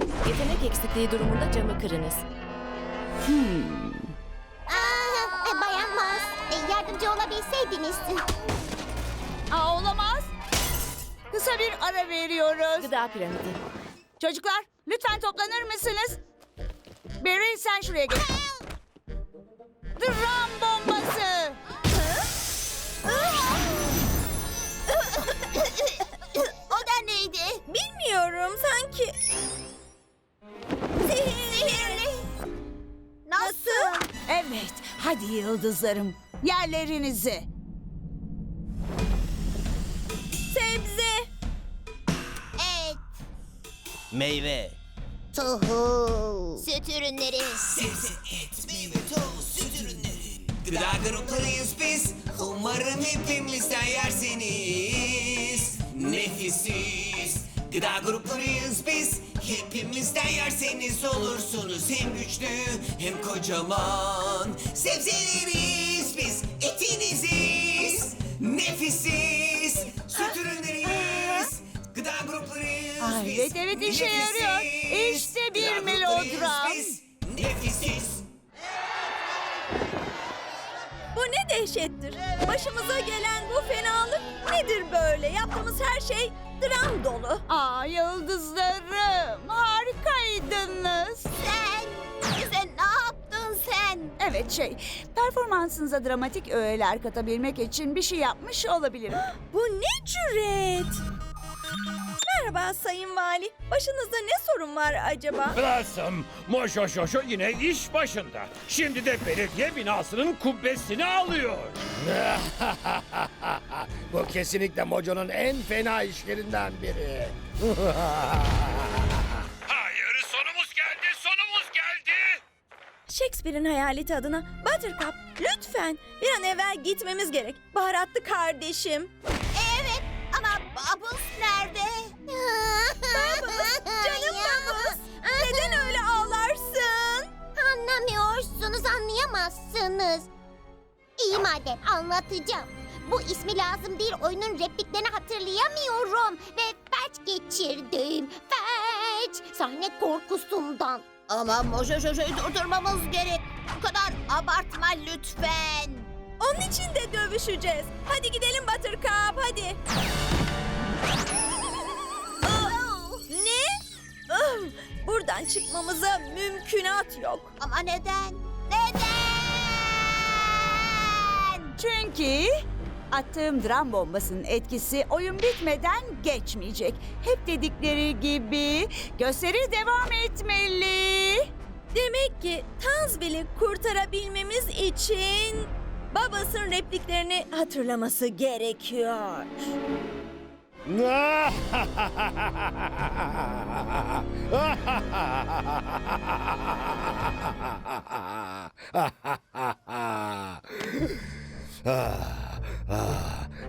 Yetenek eksikliği durumunda camı kırınız. Aa, e, Bayan Maz, e, yardımcı olabilseydiniz. Aa, olamaz. Kısa bir ara veriyoruz. Gıda piramidi. Çocuklar lütfen toplanır mısınız? Barry sen şuraya geç. Dram bombası. o da neydi? Bilmiyorum sanki. Hadi yıldızlarım. Yerlerinize. Sebze. Et, Meyve. tohum, süt ürünleri. Sebze, et, meyve, toz, süt ürünleri. Gıda gruplarıyız biz. Umarım hepimizden yerseniz. Nefisiz. Gıda gruplarıyız biz. Hepimizden yerseniz olursunuz hem güçlü hem kocaman. Sebzeleriz biz, etiniziz. Nefisiz, süt ürünleriyiz. Gıda gruplarıyız Ay, biz. evet, evet, işe yarıyor. İşte bir Gıda gruplarıyız melodram. biz, Nefisiz. Bu ne dehşettir. Başımıza gelen bu fenalık nedir böyle? Yaptığımız her şey dram dolu. Aa yıldızlarım harikaydınız. Sen, sen ne yaptın sen? Evet şey performansınıza dramatik öğeler katabilmek için bir şey yapmış olabilirim. Bu ne cüret? Sayın Vali. Başınızda ne sorun var acaba? Blossom, Moşo Şoşo yine iş başında. Şimdi de belediye binasının kubbesini alıyor. Bu kesinlikle Mojo'nun en fena işlerinden biri. Hayır, sonumuz geldi, sonumuz geldi. Shakespeare'in hayaleti adına Buttercup lütfen bir an evvel gitmemiz gerek. Baharatlı kardeşim. Evet ama Bubbles nerede? Anlayamazsınız. İyi madem anlatacağım. Bu ismi lazım değil oyunun repliklerini hatırlayamıyorum. Ve felç geçirdim. Felç. Sahne korkusundan. Ama Mojo Jojo'yu durdurmamız gerek. Bu kadar abartma lütfen. Onun için de dövüşeceğiz. Hadi gidelim Buttercup hadi. Ne? Ah, Buradan çıkmamıza mümkünat yok. Ama? Neden? Çünkü attığım dram bombasının etkisi oyun bitmeden geçmeyecek. Hep dedikleri gibi gösteri devam etmeli. Demek ki Tanzvil'i kurtarabilmemiz için babasının repliklerini hatırlaması gerekiyor.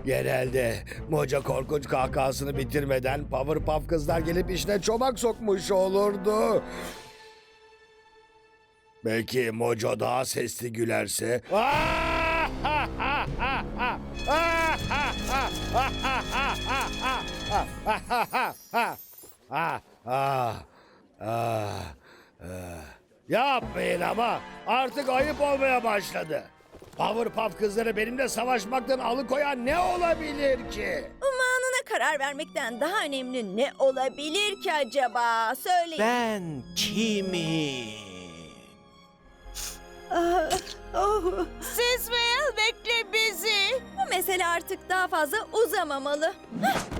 Genelde Mojo korkunç kahkahasını bitirmeden Powerpuff kızlar gelip işine çomak sokmuş olurdu. Belki Mojo daha sesli gülerse... Ah, ah, ah, ah. Yapmayın ama artık ayıp olmaya başladı. Powerpuff kızları benimle savaşmaktan alıkoyan ne olabilir ki? Ummanına karar vermekten daha önemli ne olabilir ki acaba? Söyleyin. Ben kimim? Ah, oh. Sismail bekle bizi. Bu mesele artık daha fazla uzamamalı.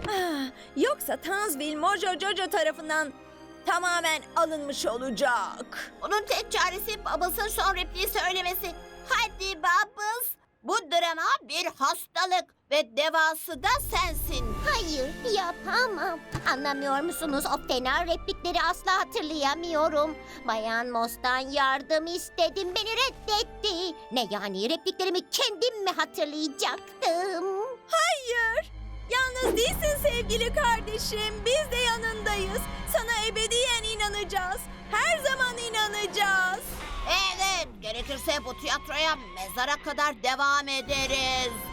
Ah, Yoksa Tanzville Mojo Jojo tarafından tamamen alınmış olacak. Bunun tek çaresi Bubbles'ın son repliği söylemesi. Hadi Bubbles. Bu drama bir hastalık ve devası da sensin. Hayır yapamam. Anlamıyor musunuz? O fena replikleri asla hatırlayamıyorum. Bayan Moss'tan yardım istedim. Beni reddetti. Ne yani repliklerimi kendim mi hatırlayacaktım? Hayır. Yalnız değilsin sevgili kardeşim. Biz de yanındayız. Sana ebediyen inanacağız. Her zaman inanacağız. Gerekirse bu tiyatroya mezara kadar devam ederiz.